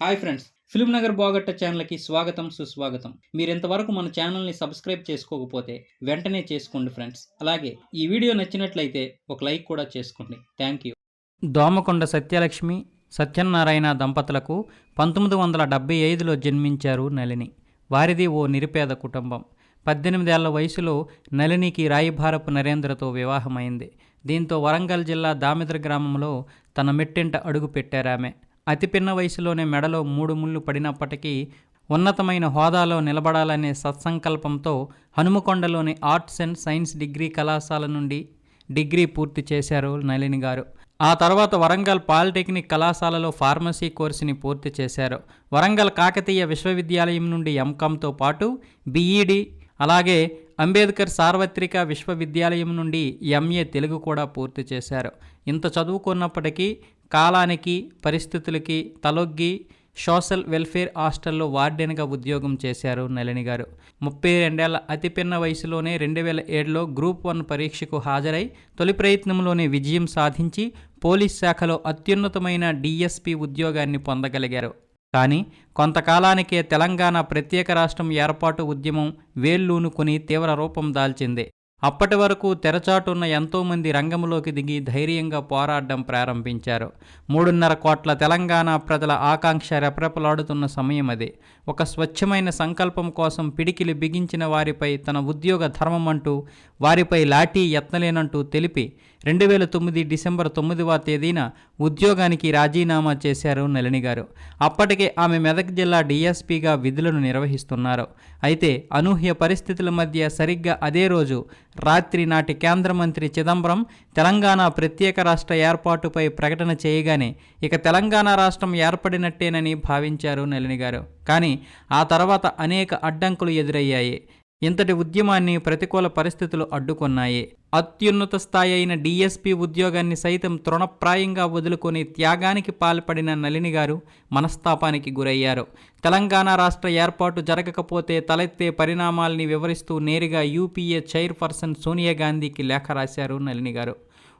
Hi friends film Nagar బాగట్ట ఛానల్కి స్వాగతం సుస్వాగతం. మీరు ఇంతవరకు మన ఛానల్ని సబ్స్క్రైబ్ చేసుకోకపోతే వెంటనే చేసుకోండి ఫ్రెండ్స్. అలాగే ఈ వీడియో నచ్చినట్లయితే ఒక లైక్ కూడా చేసుకోండి. Thank you. దోమకొండ సత్యలక్ష్మి సత్యనారాయణ దంపతులకు పంతొమ్మిది వందల డెబ్బై ఐదులో జన్మించారు నళిని. వారిది ఓ నిరుపేద కుటుంబం. పద్దెనిమిదేళ్ళ వయసులో నళినికి రాయిభారపు నరేంద్రతో వివాహమైంది. దీంతో వరంగల్ జిల్లా దామిద్ర గ్రామంలో తన మెట్టింట అడుగు పెట్టారామె. అతి పిన్న వయసులోనే మెడలో మూడు ముళ్ళు పడినప్పటికీ ఉన్నతమైన హోదాలో నిలబడాలనే సత్సంకల్పంతో హనుమకొండలోని ఆర్ట్స్ అండ్ సైన్స్ డిగ్రీ కళాశాల నుండి డిగ్రీ పూర్తి చేశారు నళిని గారు. ఆ తర్వాత వరంగల్ పాలిటెక్నిక్ కళాశాలలో ఫార్మసీ కోర్సుని పూర్తి చేశారు. వరంగల్ కాకతీయ విశ్వవిద్యాలయం నుండి ఎంకామ్తో పాటు బీఈడి అలాగే అంబేద్కర్ సార్వత్రిక విశ్వవిద్యాలయం నుండి ఎంఏ తెలుగు కూడా పూర్తి చేశారు. ఇంత చదువుకున్నప్పటికీ కాలానికి పరిస్థితులకి తలొగ్గి సోషల్ వెల్ఫేర్ హాస్టల్లో వార్డెన్గా ఉద్యోగం చేశారు నళిని గారు. ముప్పై రెండేళ్ళ అతి పిన్న వయసులోనే రెండు వేల ఏడులో గ్రూప్ వన్ పరీక్షకు హాజరై తొలి ప్రయత్నంలోనే విజయం సాధించి పోలీస్ శాఖలో అత్యున్నతమైన డిఎస్పి ఉద్యోగాన్ని పొందగలిగారు. కానీ కొంతకాలానికే తెలంగాణ ప్రత్యేక రాష్ట్రం ఏర్పాటు ఉద్యమం వేళ్ళూనుకుని తీవ్ర రూపం దాల్చింది. అప్పటి వరకు తెరచాటున్న ఎంతోమంది రంగంలోకి దిగి ధైర్యంగా పోరాడడం ప్రారంభించారు. మూడున్నర కోట్ల తెలంగాణ ప్రజల ఆకాంక్ష రెపరెపలాడుతున్న సమయం అది. ఒక స్వచ్ఛమైన సంకల్పం కోసం పిడికిలి బిగించిన వారిపై తన ఉద్యోగ ధర్మం అంటూ వారిపై లాఠీ ఎత్తలేనంటూ తెలిపి రెండు వేల తొమ్మిది డిసెంబర్ తొమ్మిదవ తేదీన ఉద్యోగానికి రాజీనామా చేశారు నళిని గారు. అప్పటికే ఆమె మెదక్ జిల్లా డీఎస్పీగా విధులను నిర్వహిస్తున్నారు. అయితే అనూహ్య పరిస్థితుల మధ్య సరిగ్గా అదే రోజు రాత్రి నాటి కేంద్ర మంత్రి చిదంబరం తెలంగాణ ప్రత్యేక రాష్ట్ర ఏర్పాటుపై ప్రకటన చేయగానే ఇక తెలంగాణ రాష్ట్రం ఏర్పడినట్టేనని భావించారు నళిని గారు. కానీ ఆ తర్వాత అనేక అడ్డంకులు ఎదురయ్యాయి. ఇంతటి ఉద్యమాన్ని ప్రతికూల పరిస్థితులు అడ్డుకున్నాయి. అత్యున్నత స్థాయి అయిన డీఎస్పీ ఉద్యోగాన్ని సైతం తృణప్రాయంగా వదులుకొని త్యాగానికి పాల్పడిన నలిని గారు మనస్తాపానికి గురయ్యారు. తెలంగాణ రాష్ట్ర ఏర్పాటు జరగకపోతే తలెత్తే పరిణామాల్ని వివరిస్తూ నేరుగా యూపీఏ చైర్పర్సన్ సోనియా గాంధీకి లేఖ రాశారు నలిని గారు.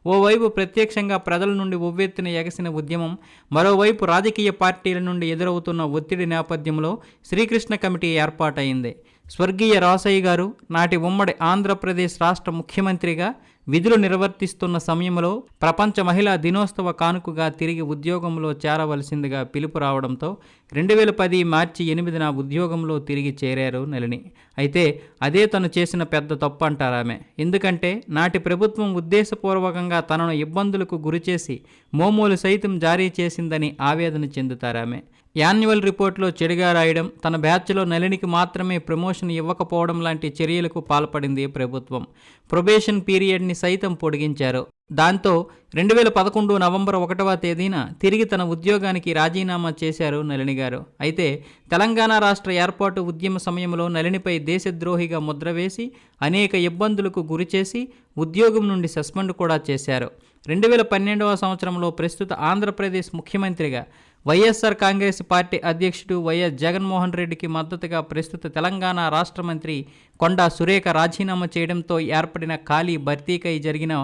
ఓవైపు ప్రత్యక్షంగా ప్రజల నుండి ఉవ్వెత్తున ఎగసిన ఉద్యమం మరోవైపు రాజకీయ పార్టీల నుండి ఎదురవుతున్న ఒత్తిడి నేపథ్యంలో శ్రీకృష్ణ కమిటీ ఏర్పాటైంది. స్వర్గీయ రాసయ్య గారు నాటి ఉమ్మడి ఆంధ్రప్రదేశ్ రాష్ట్ర ముఖ్యమంత్రిగా విధులు నిర్వర్తిస్తున్న సమయంలో ప్రపంచ మహిళా దినోత్సవ కానుకగా తిరిగి ఉద్యోగంలో చేరవలసిందిగా పిలుపు రావడంతో రెండు వేల పది మార్చి ఎనిమిదిన ఉద్యోగంలో తిరిగి చేరారు నలిని అయితే అదే తను చేసిన పెద్ద తప్పు అంటారామె ఎందుకంటే నాటి ప్రభుత్వం ఉద్దేశపూర్వకంగా తనను ఇబ్బందులకు గురిచేసి మోమోలు సైతం జారీ చేసిందని ఆవేదన చెందుతారామె యాన్యువల్ రిపోర్ట్లో చెడుగా రాయడం తన బ్యాచ్లో నళినికి మాత్రమే ప్రమోషన్ ఇవ్వకపోవడం లాంటి చర్యలకు పాల్పడింది ప్రభుత్వం. ప్రొబేషన్ పీరియడ్ని సైతం పొడిగించారు. దాంతో రెండు వేల పదకొండు నవంబర్ ఒకటవ తేదీన తిరిగి తన ఉద్యోగానికి రాజీనామా చేశారు నళిని గారు. అయితే తెలంగాణ రాష్ట్ర ఏర్పాటు ఉద్యమ సమయంలో నళినిపై దేశద్రోహిగా ముద్ర వేసి అనేక ఇబ్బందులకు గురిచేసి ఉద్యోగం నుండి సస్పెండ్ కూడా చేశారు. రెండు వేల పన్నెండవ సంవత్సరంలో ప్రస్తుత ఆంధ్రప్రదేశ్ ముఖ్యమంత్రిగా వైఎస్ఆర్ కాంగ్రెస్ పార్టీ అధ్యక్షుడు వైఎస్ జగన్మోహన్ రెడ్డికి మద్దతుగా ప్రస్తుత తెలంగాణ రాష్ట్ర మంత్రి కొండా సురేఖ రాజీనామా చేయడంతో ఏర్పడిన ఖాళీ భర్తీకై జరిగిన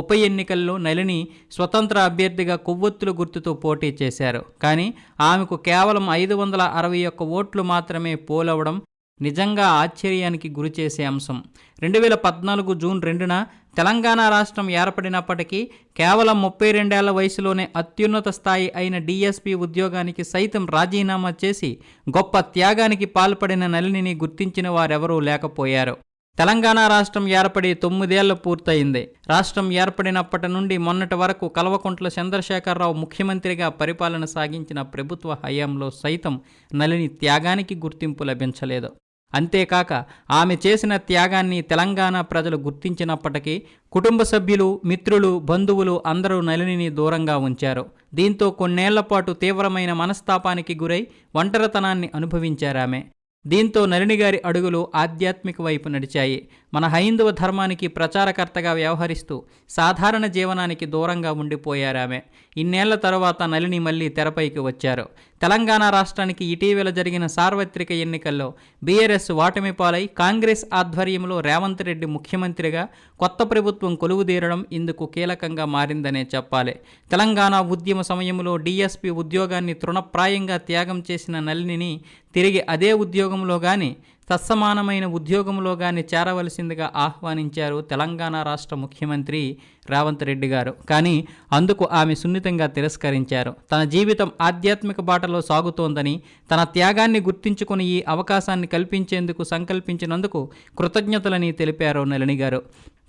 ఉప ఎన్నికల్లో నలిని స్వతంత్ర అభ్యర్థిగా కొవ్వొత్తుల గుర్తుతో పోటీ చేశారు. కానీ ఆమెకు కేవలం ఐదు వందల అరవై ఒక్క ఓట్లు మాత్రమే పోలవడం నిజంగా ఆశ్చర్యానికి గురిచేసే అంశం. రెండు వేల పద్నాలుగు జూన్ రెండున తెలంగాణ రాష్ట్రం ఏర్పడినప్పటికీ కేవలం ముప్పై రెండేళ్ళ వయసులోనే అత్యున్నత స్థాయి అయిన డీఎస్పీ ఉద్యోగానికి సైతం రాజీనామా చేసి గొప్ప త్యాగానికి పాల్పడిన నళినిని గుర్తించిన వారెవరూ లేకపోయారు. తెలంగాణ రాష్ట్రం ఏర్పడి తొమ్మిదేళ్ళు పూర్తయింది. రాష్ట్రం ఏర్పడినప్పటి నుండి మొన్నటి వరకు కల్వకుంట్ల చంద్రశేఖరరావు ముఖ్యమంత్రిగా పరిపాలన సాగించిన ప్రభుత్వ హయాంలో సైతం నలిని త్యాగానికి గుర్తింపు లభించలేదు. అంతేకాక ఆమె చేసిన త్యాగాన్ని తెలంగాణ ప్రజలు గుర్తించినప్పటికీ కుటుంబ సభ్యులు మిత్రులు బంధువులు అందరూ నలినిని దూరంగా ఉంచారు. దీంతో కొన్నేళ్ళ పాటు తీవ్రమైన మనస్తాపానికి గురై ఒంటరితనాన్ని అనుభవించారామె. దీంతో నలిని గారి అడుగులు ఆధ్యాత్మిక వైపు నడిచాయి. మన హైందవ ధర్మానికి ప్రచారకర్తగా వ్యవహరిస్తూ సాధారణ జీవనానికి దూరంగా ఉండిపోయారామె. ఇన్నేళ్ళ తరువాత నలిని మళ్ళీ తెరపైకి వచ్చారు. తెలంగాణ రాష్ట్రానికి ఇటీవల జరిగిన సార్వత్రిక ఎన్నికల్లో బీఆర్ఎస్ ఓటమి పాలై కాంగ్రెస్ ఆధ్వర్యంలో రేవంత్ రెడ్డి ముఖ్యమంత్రిగా కొత్త ప్రభుత్వం కొలువుదీరడం ఇందుకు కీలకంగా మారిందనే చెప్పాలి. తెలంగాణ ఉద్యమ సమయంలో డీఎస్పీ ఉద్యోగాన్ని తృణప్రాయంగా త్యాగం చేసిన నళినిని తిరిగి అదే ఉద్యోగంలో కానీ తత్సమానమైన ఉద్యోగంలో కానీ చేరవలసిందిగా ఆహ్వానించారు తెలంగాణ రాష్ట్ర ముఖ్యమంత్రి రేవంత్ రెడ్డి గారు. కానీ అందుకు ఆమె సున్నితంగా తిరస్కరించారు. తన జీవితం ఆధ్యాత్మిక బాటలో సాగుతోందని తన త్యాగాన్ని గుర్తించుకుని ఈ అవకాశాన్ని కల్పించేందుకు సంకల్పించినందుకు కృతజ్ఞతలని తెలిపారు నలిని గారు.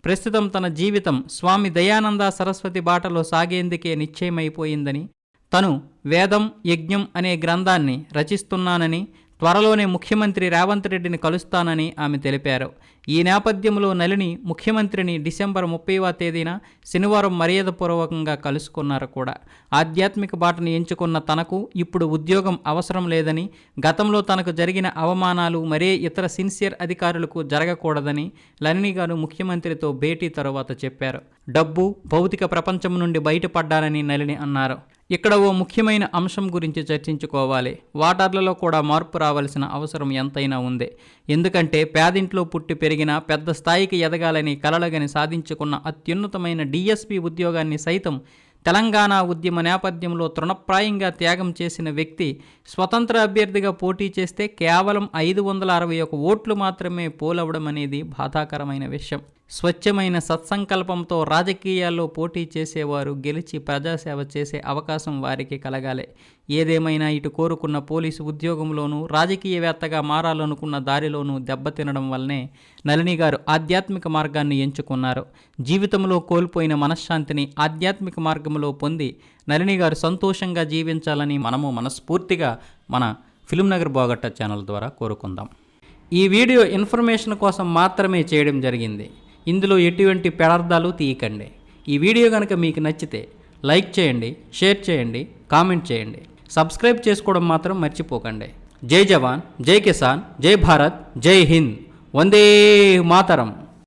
ప్రస్తుతం తన జీవితం స్వామి దయానంద సరస్వతి బాటలో సాగేందుకే నిశ్చయమైపోయిందని తను వేదం యజ్ఞం అనే గ్రంథాన్ని రచిస్తున్నానని త్వరలోనే ముఖ్యమంత్రి రేవంత్ రెడ్డిని కలుస్తానని ఆమె తెలిపారు. ఈ నేపథ్యంలో నలిని ముఖ్యమంత్రిని డిసెంబర్ ముప్పైవ తేదీన శనివారం మర్యాదపూర్వకంగా కలుసుకున్నారు కూడా. ఆధ్యాత్మిక బాటను ఎంచుకున్న తనకు ఇప్పుడు ఉద్యోగం అవసరం లేదని గతంలో తనకు జరిగిన అవమానాలు మరే ఇతర సిన్సియర్ అధికారులకు జరగకూడదని లలిని గారు ముఖ్యమంత్రితో భేటీ తరువాత చెప్పారు. డబ్బు భౌతిక ప్రపంచం నుండి బయటపడ్డారని నలిని అన్నారు. ఇక్కడ ఓ ముఖ్యమైన అంశం గురించి చర్చించుకోవాలి. వాటర్లలో కూడా మార్పు రావాల్సిన అవసరం ఎంతైనా ఉంది. ఎందుకంటే పేదింట్లో పుట్టి పెరిగిన పెద్ద స్థాయికి ఎదగాలని కలలగని సాధించుకున్న అత్యున్నతమైన డిఎస్పి ఉద్యోగాన్ని సైతం తెలంగాణ ఉద్యమ నేపథ్యంలో తృణప్రాయంగా త్యాగం చేసిన వ్యక్తి స్వతంత్ర అభ్యర్థిగా పోటీ చేస్తే కేవలం ఐదు వందల అరవై ఒక ఓట్లు మాత్రమే పోలవడం అనేది బాధాకరమైన విషయం. స్వచ్ఛమైన సత్సంకల్పంతో రాజకీయాల్లో పోటీ చేసేవారు గెలిచి ప్రజాసేవ చేసే అవకాశం వారికి కలగాలి. ఏదేమైనా ఇటు కోరుకున్న పోలీసు ఉద్యోగంలోనూ రాజకీయవేత్తగా మారాలనుకున్న దారిలోనూ దెబ్బతినడం వల్లనే నళిని గారు ఆధ్యాత్మిక మార్గాన్ని ఎంచుకున్నారు. జీవితంలో కోల్పోయిన మనశ్శాంతిని ఆధ్యాత్మిక మార్గంలో పొంది నళిని గారు సంతోషంగా జీవించాలని మనము మనస్ఫూర్తిగా మన ఫిలిం నగర్ బాగట్ట ఛానల్ ద్వారా కోరుకుందాం. ఈ వీడియో ఇన్ఫర్మేషన్ కోసం మాత్రమే చేయడం జరిగింది. ఇందులో ఎటువంటి పెడార్థాలు తీయకండి. ఈ వీడియో కనుక మీకు నచ్చితే లైక్ చేయండి షేర్ చేయండి కామెంట్ చేయండి. సబ్స్క్రైబ్ చేసుకోవడం మాత్రం మర్చిపోకండి. జై జవాన్ జై కిసాన్ జై భారత్ జై హింద్. వందే మాతరం.